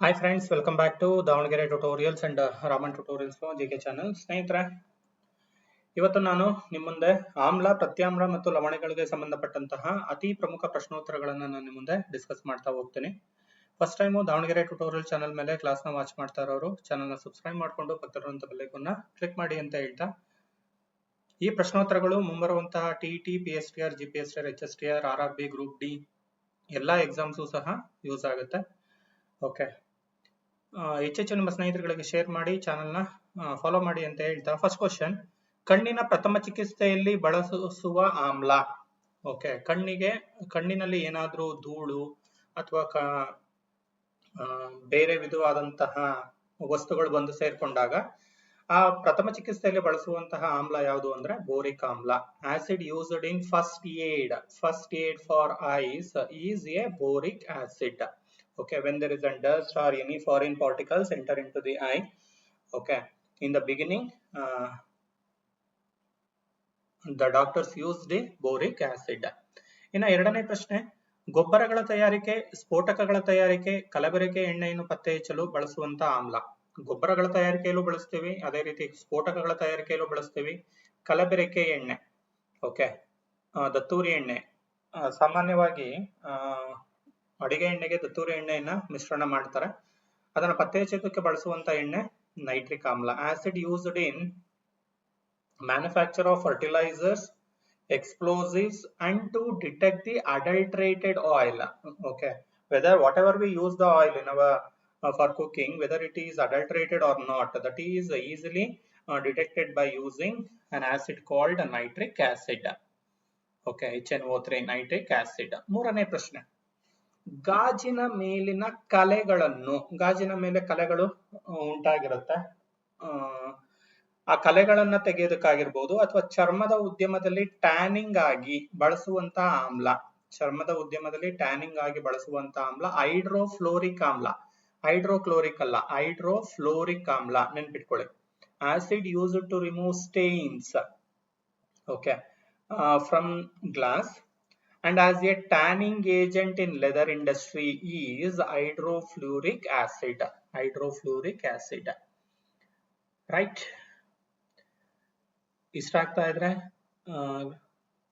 Hi friends welcome back to Davanagere tutorials and Raman tutorials G K channel ಸ್ನೇಹಿತರೆ, ಇವತ್ತು ನಾನು ನಿಮ್ಮ ಮುಂದೆ ಆಮ್ಲ ಪ್ರತ್ಯಾಮ್ಲ ಮತ್ತು ಲವಣಗಳಿಗೆ ಸಂಬಂಧಪಟ್ಟಂತಹ ಅತಿ ಪ್ರಮುಖ ಪ್ರಶ್ನೋತ್ತರಗಳನ್ನು ನಾನು ನಿಮ್ಮ ಮುಂದೆ ಡಿಸ್ಕಸ್ ಮಾಡ್ತಾ ಹೋಗ್ತೀನಿ. First time Davanagere tutorial channel ಮೇಲೆ ಕ್ಲಾಸ್ನ ವಾಚ್ ಮಾಡ್ತಾ ಇರೋರು ಚಾನಲ್ನ ಸಬ್ಸ್ಕ್ರೈಬ್ ಮಾಡಿಕೊಂಡು ಪಕ್ಕದಲ್ಲಿರುವಂಥ ಬೆಲ್ಲೈಕನ್ನ ಕ್ಲಿಕ್ ಮಾಡಿ ಅಂತ ಹೇಳ್ತಾ. ಈ ಪ್ರಶ್ನೋತ್ತರಗಳು ಮುಂಬರುವಂತಹ T T P S T R G P S T R H S T R R R B group D ಎಲ್ಲ ಎಕ್ಸಾಮ್ಸು ಸಹ ಯೂಸ್ ಆಗುತ್ತೆ. ಓಕೆ ಹೆಚ್ಚೆಚ್ಚು ನಿಮ್ಮ ಸ್ನೇಹಿತರುಗಳಿಗೆ ಶೇರ್ ಮಾಡಿ ಚಾನಲ್ನ ಫಾಲೋ ಮಾಡಿ ಅಂತ ಹೇಳ್ತಾ ಫಸ್ಟ್ ಕ್ವಶನ್ ಕಣ್ಣಿನ ಪ್ರಥಮ ಚಿಕಿತ್ಸೆಯಲ್ಲಿ ಬಳಸುವ ಆಮ್ಲ. ಓಕೆ ಕಣ್ಣಿಗೆ, ಕಣ್ಣಿನಲ್ಲಿ ಏನಾದರೂ ಧೂಳು ಅಥವಾ ಬೇರೆ ವಿಧವಾದಂತಹ ವಸ್ತುಗಳು ಬಂದು ಸೇರ್ಕೊಂಡಾಗ ಆ ಪ್ರಥಮ ಚಿಕಿತ್ಸೆಯಲ್ಲಿ ಬಳಸುವಂತಹ ಆಮ್ಲ ಯಾವುದು ಅಂದ್ರೆ ಬೋರಿಕ್ ಆಮ್ಲ. Acid used in first aid first aid for eyes is a boric acid okay when there is a dust or any foreign particles enter into the eye. Okay in the beginning uh, the doctors use the boric acid. ಇನ್ನ ಎರಡನೇ ಪ್ರಶ್ನೆ ಗೊಬ್ಬರಗಳ ತಯಾರಿಕೆ ಸ್ಫೋಟಕಗಳ ತಯಾರಿಕೆ ಕಲಬೆರಕೆ ಎಣ್ಣೆಯನ್ನು ಪತ್ತೆ ಹಚ್ಚಲು ಬಳಸುವಂತ ಆಮ್ಲ. ಗೊಬ್ಬರಗಳ ತಯಾರಿಕೆಯಲ್ಲೂ ಬಳಸ್ತೀವಿ ಅದೇ ರೀತಿ ಸ್ಫೋಟಕಗಳ ತಯಾರಿಕೆಯಲ್ಲೂ ಬಳಸ್ತೀವಿ. ಕಲಬೆರಕೆ ಎಣ್ಣೆ ಓಕೆ ದತ್ತೂರಿ ಎಣ್ಣೆ. ಸಾಮಾನ್ಯವಾಗಿ ಅಡಿಗೆ ಎಣ್ಣೆಗೆ ತುತ್ತೂರಿ ಎಣ್ಣೆಯನ್ನ ಮಿಶ್ರಣ ಮಾಡ್ತಾರೆ. ಅದನ್ನ ಪತ್ತೆ ಹಚ್ಚಕ್ಕೆ ಬಳಸುವಂತ ಎಣ್ಣೆ ನೈಟ್ರಿಕ್ ಆಮ್ಲ acid used in manufacture of fertilizers, explosives, and to detect the adulterated oil. Okay whether whatever we use the oil in our for cooking whether it is adulterated or not that is easily detected by using an acid called nitric acid okay H N O three nitric acid ಮೂರನೇ ಪ್ರಶ್ನೆ. ಗಾಜಿನ ಮೇಲಿನ ಕಲೆಗಳನ್ನು, ಗಾಜಿನ ಮೇಲೆ ಕಲೆಗಳು ಉಂಟಾಗಿರುತ್ತೆ. ಆ ಕಲೆಗಳನ್ನ ತೆಗೆಯೋದಕ್ಕಾಗಿರ್ಬೋದು ಅಥವಾ ಚರ್ಮದ ಉದ್ಯಮದಲ್ಲಿ ಟ್ಯಾನಿಂಗ್ ಆಗಿ ಬಳಸುವಂತ ಆಮ್ಲ, ಚರ್ಮದ ಉದ್ಯಮದಲ್ಲಿ ಟ್ಯಾನಿಂಗ್ ಆಗಿ ಬಳಸುವಂತ ಆಮ್ಲ, ಹೈಡ್ರೋಫ್ಲೋರಿಕ್ ಆಮ್ಲ, ಹೈಡ್ರೋಕ್ಲೋರಿಕ್ ಅಲ್ಲ, ಹೈಡ್ರೋಫ್ಲೋರಿಕ್ ಆಮ್ಲ ನೆನ್ಪಿಟ್ಕೊಳ್ಳಿ. Acid use to remove stains, okay from glass and as a tanning agent in leather industry is hydrofluoric acid hydrofluoric acid. Right? ಇಷ್ಟ ಆಗ್ತಾ ಇದ್ರೆ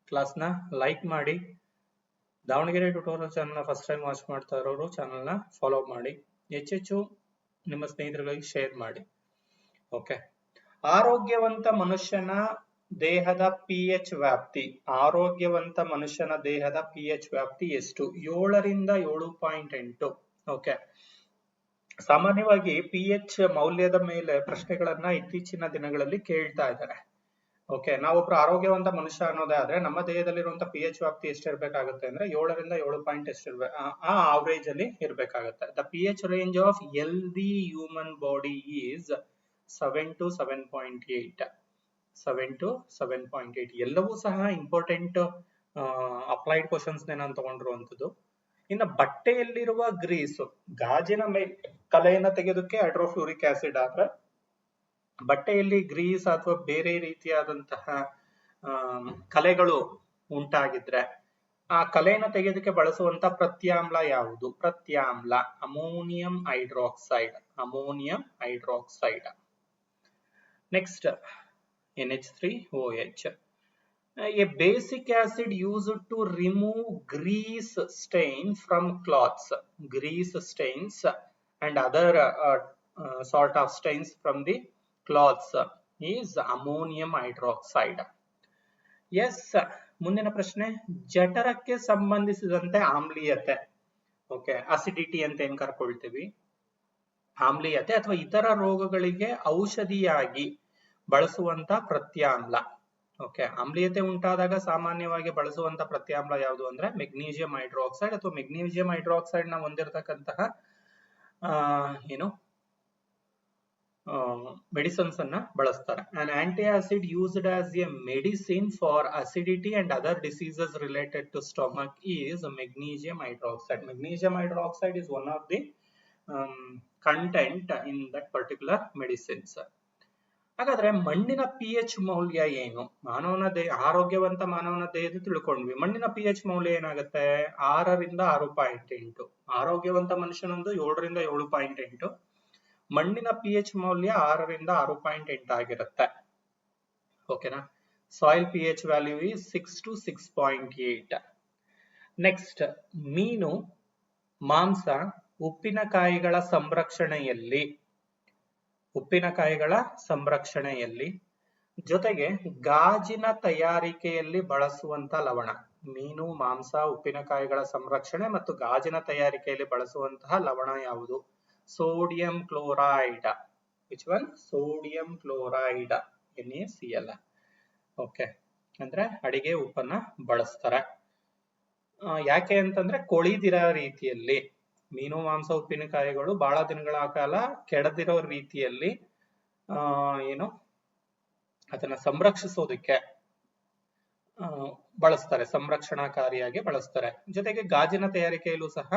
ಕ್ಲಾಸ್ನ ಲೈಕ್ ಮಾಡಿ. ದಾವಣಗೆರೆ ಟ್ಯೂಟೋರಿಯಲ್ ಚಾನಲ್ನ ಫಸ್ಟ್ ಟೈಮ್ ವಾಚ್ ಮಾಡ್ತಾ ಇರೋರು ಚಾನಲ್ನ ಫಾಲೋ ಮಾಡಿ. ಹೆಚ್ಚೆಚ್ಚು ನಿಮ್ಮ ಸ್ನೇಹಿತರುಗಳಿಗೆ ಶೇರ್ ಮಾಡಿ. ಓಕೆ ಆರೋಗ್ಯವಂತ ಮನುಷ್ಯನ ದೇಹದ ಪಿ ಎಚ್ ವ್ಯಾಪ್ತಿ, ಆರೋಗ್ಯವಂತ ಮನುಷ್ಯನ ದೇಹದ ಪಿ ಎಚ್ ವ್ಯಾಪ್ತಿ ಎಷ್ಟು? ಏಳರಿಂದ ಏಳು ಪಾಯಿಂಟ್ ಎಂಟು. ಓಕೆ ಸಾಮಾನ್ಯವಾಗಿ ಪಿ ಎಚ್ ಮೌಲ್ಯದ ಮೇಲೆ ಪ್ರಶ್ನೆಗಳನ್ನ ಇತ್ತೀಚಿನ ದಿನಗಳಲ್ಲಿ ಕೇಳ್ತಾ ಇದ್ದಾರೆ. ಓಕೆ ನಾವೊಬ್ರು ಆರೋಗ್ಯವಂತ ಮನುಷ್ಯ ಅನ್ನೋದೇ ಆದ್ರೆ ನಮ್ಮ ದೇಹದಲ್ಲಿರುವಂತ ಪಿ ಎಚ್ ವ್ಯಾಪ್ತಿ ಎಷ್ಟಿರ್ಬೇಕಾಗುತ್ತೆ ಅಂದ್ರೆ ಏಳರಿಂದ ಏಳು ಪಾಯಿಂಟ್ ಎಷ್ಟಿರ್ಬೇಕು ಆ ಆವರೇಜ್ ಅಲ್ಲಿ ಇರ್ಬೇಕಾಗುತ್ತೆ. The P H range of healthy human body is seven to seven point eight seven to seven point eight ಎಲ್ಲವೂ ಸಹ ಇಂಪಾರ್ಟೆಂಟ್ ಅಪ್ಲೈಡ್ ಕ್ವಶನ್ಸ್ ನಾನು ತಗೊಂಡಿರುವಂತದ್ದು ಇನ್ನು ಬಟ್ಟೆಯಲ್ಲಿರುವ ಗ್ರೀಸ್ ಗಾಜಿನ ಮೇಲೆ ಕಲೆಯನ್ನ ತೆಗೆಯೋದಕ್ಕೆ ಹೈಡ್ರೋಫ್ಲೂರಿಕ್ ಆಸಿಡ್ ಆದ್ರೆ, ಬಟ್ಟೆಯಲ್ಲಿ ಗ್ರೀಸ್ ಅಥವಾ ಬೇರೆ ರೀತಿಯಾದಂತಹ ಕಲೆಗಳು ಉಂಟಾಗಿದ್ರೆ, ಆ ಕಲೆಯನ್ನು ತೆಗೆಯೋದಕ್ಕೆ ಬಳಸುವಂತ ಪ್ರತ್ಯಾಮ್ಲ ಯಾವುದು? ಪ್ರತ್ಯಾಮ್ಲ, ammonium hydroxide ammonium hydroxide. Next NH3OH. Uh, a basic acid used to remove grease stain from cloths, grease stains and other uh, uh, sort of stains from the cloths is ammonium hydroxide. Yes ಮುಂದಿನ ಪ್ರಶ್ನೆ ಜಠರಕ್ಕೆ ಸಂಬಂಧಿಸಿದಂತೆ ಆಮ್ಲೀಯತೆ okay acidity ಅಂತ ಏನ್ ಕರ್ಕೊಳ್ತೀವಿ ಆಮ್ಲೀಯತೆ ಅಥವಾ ಇತರ ರೋಗಗಳಿಗೆ ಔಷಧಿಯಾಗಿ ಬಳಸುವಂತ ಪ್ರತ್ಯಾಮ್ಲ. ಓಕೆ, ಆಮ್ಲೀಯತೆ ಉಂಟಾದಾಗ ಸಾಮಾನ್ಯವಾಗಿ ಬಳಸುವಂತ ಪ್ರತ್ಯಾಮ್ಲ ಯಾವುದು ಅಂದ್ರೆ ಮೆಗ್ನೀಷಿಯಂ ಹೈಡ್ರೋಕ್ಸೈಡ್ ಅಥವಾ ಮೆಗ್ನೀಷಿಯಂ ಹೈಡ್ರೋಕ್ಸೈಡ್ನ ಹೊಂದಿರತಕ್ಕಂತಹ ಏನು ಮೆಡಿಸನ್ಸ್ ಅನ್ನ ಬಳಸ್ತಾರೆ. And anti acid used as a medicine for acidity and other diseases related to stomach is magnesium hydroxide magnesium hydroxide is one of the content in that particular medicines ಹಾಗಾದ್ರೆ ಮಣ್ಣಿನ P H ಮೌಲ್ಯ ಏನು? ಮಾನವನ ದೇಹ ಆರೋಗ್ಯವಂತ ಮಾನವನ ದೇಹದ ತಿಳ್ಕೊಂಡ್ವಿ. ಮಣ್ಣಿನ ಪಿ ಎಚ್ ಮೌಲ್ಯ ಏನಾಗುತ್ತೆ? ಆರರಿಂದ ಆರು ಪಾಯಿಂಟ್ ಎಂಟು. ಆರೋಗ್ಯವಂತ ಮನುಷ್ಯನೊಂದು ಏಳರಿಂದ ಏಳು ಪಾಯಿಂಟ್ ಎಂಟು. ಮಣ್ಣಿನ ಪಿ ಎಚ್ ಮೌಲ್ಯ ಆರರಿಂದ ಆರು ಪಾಯಿಂಟ್ ಎಂಟು ಆಗಿರುತ್ತೆ. ಓಕೆನಾ soil P H value is six to six point eight next ಮೀನು, ಮಾಂಸ, ಉಪ್ಪಿನಕಾಯಿಗಳ ಸಂರಕ್ಷಣೆಯಲ್ಲಿ ಉಪ್ಪಿನಕಾಯಿಗಳ ಸಂರಕ್ಷಣೆಯಲ್ಲಿ. ಜೊತೆಗೆ ಗಾಜಿನ ತಯಾರಿಕೆಯಲ್ಲಿ ಬಳಸುವಂತ ಲವಣ, ಮೀನು, ಮಾಂಸ, ಉಪ್ಪಿನಕಾಯಿಗಳ ಸಂರಕ್ಷಣೆ ಮತ್ತು ಗಾಜಿನ ತಯಾರಿಕೆಯಲ್ಲಿ ಬಳಸುವಂತಹ ಲವಣ ಯಾವುದು? Sodium chloride. Which one sodium chloride N A C L okay ಅಂದ್ರೆ ಅಡಿಗೆ ಉಪ್ಪನ್ನ ಬಳಸ್ತಾರೆ. ಯಾಕೆ ಅಂತಂದ್ರೆ ಕೊಳಿದಿರೋ ರೀತಿಯಲ್ಲಿ ಮೀನು ಮಾಂಸ ಉಪ್ಪಿನಕಾಯಿಗಳು ಬಹಳ ದಿನಗಳ ಕಾಲ ಕೆಡದಿರೋ ರೀತಿಯಲ್ಲಿ, ಆ, ಏನು, ಅದನ್ನ ಸಂರಕ್ಷಿಸೋದಕ್ಕೆ ಬಳಸ್ತಾರೆ, ಸಂರಕ್ಷಣಾಕಾರಿಯಾಗಿ ಬಳಸ್ತಾರೆ. ಜೊತೆಗೆ ಗಾಜಿನ ತಯಾರಿಕೆಯಲ್ಲೂ ಸಹ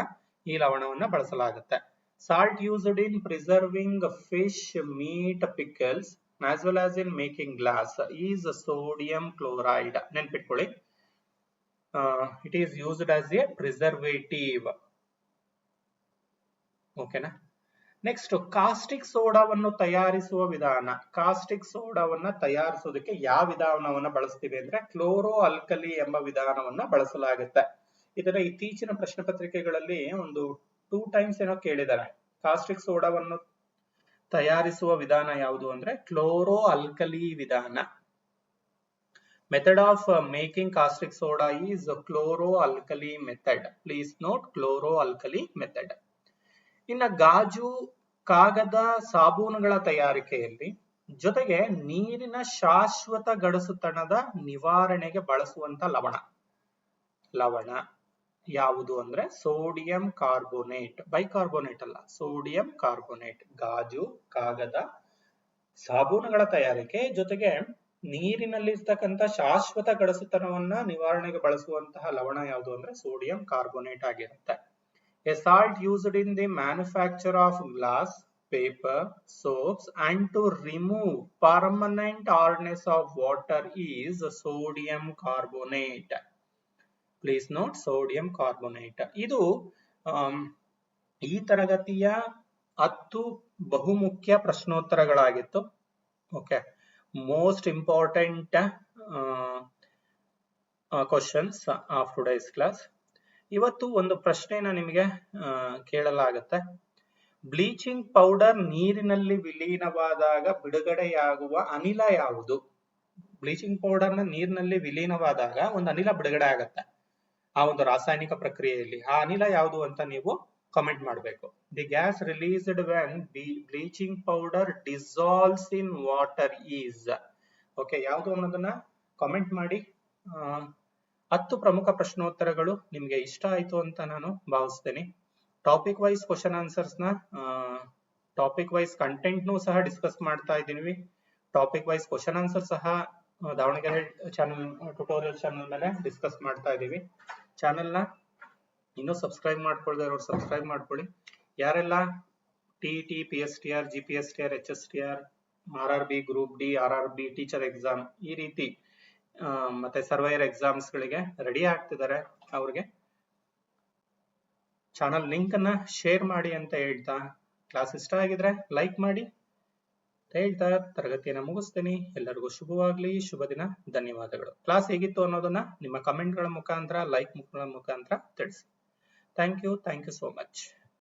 ಈ ಲವಣವನ್ನ ಬಳಸಲಾಗುತ್ತೆ. Salt used in preserving fish meat pickles as well as in making glass is sodium chloride ನೆನ್ಪಿಟ್ಕೊಳ್ಳಿ. It is used as a preservative ಓಕೆನಾ? ನೆಕ್ಸ್ಟ್ ಕಾಸ್ಟಿಕ್ ಸೋಡಾವನ್ನು ತಯಾರಿಸುವ ವಿಧಾನ. ಕಾಸ್ಟಿಕ್ ಸೋಡಾವನ್ನ ತಯಾರಿಸೋದಕ್ಕೆ ಯಾವ ವಿಧಾನವನ್ನ ಬಳಸ್ತೀವಿ ಅಂದ್ರೆ ಕ್ಲೋರೋ ಅಲ್ಕಲಿ ಎಂಬ ವಿಧಾನವನ್ನ ಬಳಸಲಾಗುತ್ತೆ. ಇದರ ಇತ್ತೀಚಿನ ಪ್ರಶ್ನೆ ಪತ್ರಿಕೆಗಳಲ್ಲಿ ಒಂದು ಟೂ ಟೈಮ್ಸ್ ಏನೋ ಕೇಳಿದ್ದಾರೆ. ಕಾಸ್ಟಿಕ್ ಸೋಡಾವನ್ನು ತಯಾರಿಸುವ ವಿಧಾನ ಯಾವುದು ಅಂದ್ರೆ ಕ್ಲೋರೋ ಅಲ್ಕಲಿ ವಿಧಾನ. Method of making caustic soda is chloro alkali method please note chloro alkali method ಇನ್ನ ಗಾಜು, ಕಾಗದ, ಸಾಬೂನುಗಳ ತಯಾರಿಕೆಯಲ್ಲಿ ಜೊತೆಗೆ ನೀರಿನ ಶಾಶ್ವತ ಗಡಸುತನದ ನಿವಾರಣೆಗೆ ಬಳಸುವಂತ ಲವಣ. ಲವಣ ಯಾವುದು ಅಂದ್ರೆ ಸೋಡಿಯಂ ಕಾರ್ಬೋನೇಟ್, ಬೈಕಾರ್ಬೋನೇಟ್ ಅಲ್ಲ, ಸೋಡಿಯಂ ಕಾರ್ಬೋನೇಟ್, ಗಾಜು, ಕಾಗದ, ಸಾಬೂನುಗಳ ತಯಾರಿಕೆ ಜೊತೆಗೆ ನೀರಿನಲ್ಲಿ ಇರ್ತಕ್ಕಂಥ ಶಾಶ್ವತ ಗಡಸುತನವನ್ನ ನಿವಾರಣೆಗೆ ಬಳಸುವಂತಹ ಲವಣ ಯಾವುದು ಅಂದ್ರೆ ಸೋಡಿಯಂ ಕಾರ್ಬೋನೇಟ್ ಆಗಿರುತ್ತೆ. A salt used in the manufacture of glass, paper, soaps and to remove permanent hardness of water is sodium carbonate. Please note sodium carbonate. ಇದು ಈ ತರಗತಿಯ ಹತ್ತು ಬಹುಮುಖ್ಯ ಪ್ರಶ್ನೋತ್ತರಗಳಾಗಿತ್ತು okay most important questions of today's class ಇವತ್ತು ಒಂದು ಪ್ರಶ್ನೆನ ನಿಮಗೆ ಕೇಳಲಾಗುತ್ತೆ. Bleaching powder ನೀರಿನಲ್ಲಿ ವಿಲೀನವಾದಾಗ ಬಿಡುಗಡೆಯಾಗುವ ಅನಿಲ ಯಾವುದು? ಬ್ಲೀಚಿಂಗ್ ಪೌಡರ್ ನೀರಿನಲ್ಲಿ ವಿಲೀನವಾದಾಗ ಒಂದು ಅನಿಲ ಬಿಡುಗಡೆ ಆಗತ್ತೆ. ಆ ಒಂದು ರಾಸಾಯನಿಕ ಪ್ರಕ್ರಿಯೆಯಲ್ಲಿ ಆ ಅನಿಲ ಯಾವುದು ಅಂತ ನೀವು ಕಮೆಂಟ್ ಮಾಡಬೇಕು. The gas released when bleaching powder dissolves in water is okay ಯಾವುದು ಅನ್ನೋದನ್ನ ಕಮೆಂಟ್ ಮಾಡಿ ಹತ್ತು ಪ್ರಮುಖ ಪ್ರಶ್ನೋತ್ತರಗಳು ನಿಮ್ಗೆ ಇಷ್ಟ ಆಯ್ತು ಅಂತ ನಾನು ಭಾವಿಸ್ತೇನೆ. ಟಾಪಿಕ್ ವೈಸ್ ಕ್ವಶನ್ ಆನ್ಸರ್ಸ್ನ ಟಾಪಿಕ್ ವೈಸ್ ಕಂಟೆಂಟ್ ನೂ ಸಹ ಡಿಸ್ಕಸ್ ಮಾಡ್ತಾ ಇದ್ದೀವಿ. ಟಾಪಿಕ್ ವೈಸ್ ಕ್ವಶನ್ ಆನ್ಸರ್ ಸಹ ದಾವಣಗೆರೆ ಚಾನಲ್ ಟ್ಯುಟೋರಿಯಲ್ ಚಾನಲ್ ಮೇಲೆ ಡಿಸ್ಕಸ್ ಮಾಡ್ತಾ ಇದ್ದೀವಿ. ಚಾನಲ್ನ ಇನ್ನೂ ಸಬ್ಸ್ಕ್ರೈಬ್ ಮಾಡ್ಕೊಳ್ದೆ ಇರೋರು ಸಬ್ಸ್ಕ್ರೈಬ್ ಮಾಡ್ಕೊಳ್ಳಿ. ಯಾರೆಲ್ಲ T T P S T R G P S T R H S T R R R B group D R R B teacher exam ಈ ರೀತಿ ಮತ್ತೆ ಸರ್ವೈರ್ ಎಕ್ಸಾಮ್ಸ್ ಗಳಿಗೆ ರೆಡಿ ಆಗ್ತಿದ್ದಾರೆ ಅವ್ರಿಗೆ. ಚಾನಲ್ ಲಿಂಕ್ ಅನ್ನ ಶೇರ್ ಮಾಡಿ ಅಂತ ಹೇಳ್ತಾ ಕ್ಲಾಸ್ ಇಷ್ಟ ಆಗಿದ್ರೆ ಲೈಕ್ ಮಾಡಿ. ಹೇಳ್ತಾ ತರಗತಿಯನ್ನು ಮುಗಿಸ್ತೀನಿ. ಎಲ್ಲರಿಗೂ ಶುಭವಾಗ್ಲಿ, ಶುಭ ದಿನ, ಧನ್ಯವಾದಗಳು. ಕ್ಲಾಸ್ ಹೇಗಿತ್ತು ಅನ್ನೋದನ್ನ ನಿಮ್ಮ ಕಮೆಂಟ್ಗಳ ಮುಖಾಂತರ ಲೈಕ್ ಮುಖಾಂತರ ತಿಳಿಸಿ. Thank you thank you so much